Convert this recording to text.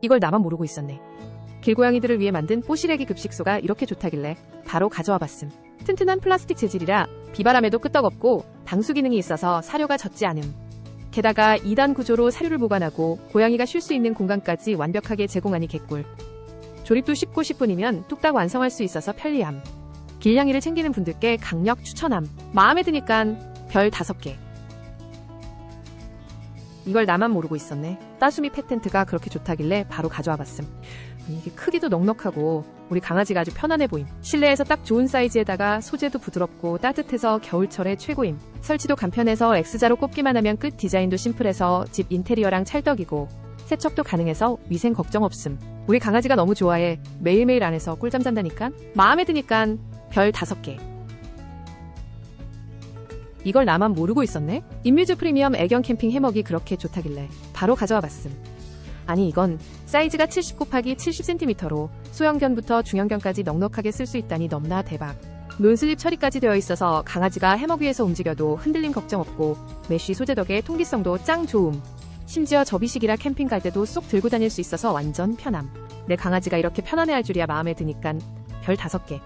이걸 나만 모르고 있었네. 길고양이들을 위해 만든 뽀시래기 급식소가 이렇게 좋다길래 바로 가져와 봤음. 튼튼한 플라스틱 재질이라 비바람에도 끄떡없고 방수 기능이 있어서 사료가 젖지 않음. 게다가 2단 구조로 사료를 보관하고 고양이가 쉴 수 있는 공간까지 완벽하게 제공하니 개꿀. 조립도 쉽고 10분이면 뚝딱 완성할 수 있어서 편리함. 길냥이를 챙기는 분들께 강력 추천함. 마음에 드니깐 별 5개. 이걸 나만 모르고 있었네. 따수미 펫텐트가 그렇게 좋다길래 바로 가져와 봤음. 이게 크기도 넉넉하고 우리 강아지가 아주 편안해 보임. 실내에서 딱 좋은 사이즈에다가 소재도 부드럽고 따뜻해서 겨울철에 최고임. 설치도 간편해서 X자로 꼽기만 하면 끝 디자인도 심플해서 집 인테리어랑 찰떡이고 세척도 가능해서 위생 걱정 없음. 우리 강아지가 너무 좋아해 매일매일 안에서 꿀잠 잔다니까 마음에 드니깐 별 5개. 이걸 나만 모르고 있었네? 인뮤즈 프리미엄 애견 캠핑 해먹이 그렇게 좋다길래 바로 가져와 봤음. 아니 이건 사이즈가 70 곱하기 70cm로 소형견부터 중형견까지 넉넉하게 쓸 수 있다니 넘나 대박. 논슬립 처리까지 되어 있어서 강아지가 해먹 위에서 움직여도 흔들림 걱정 없고 메쉬 소재 덕에 통기성도 짱 좋음. 심지어 접이식이라 캠핑 갈 때도 쏙 들고 다닐 수 있어서 완전 편함. 내 강아지가 이렇게 편안해할 줄이야 마음에 드니깐 별 5개.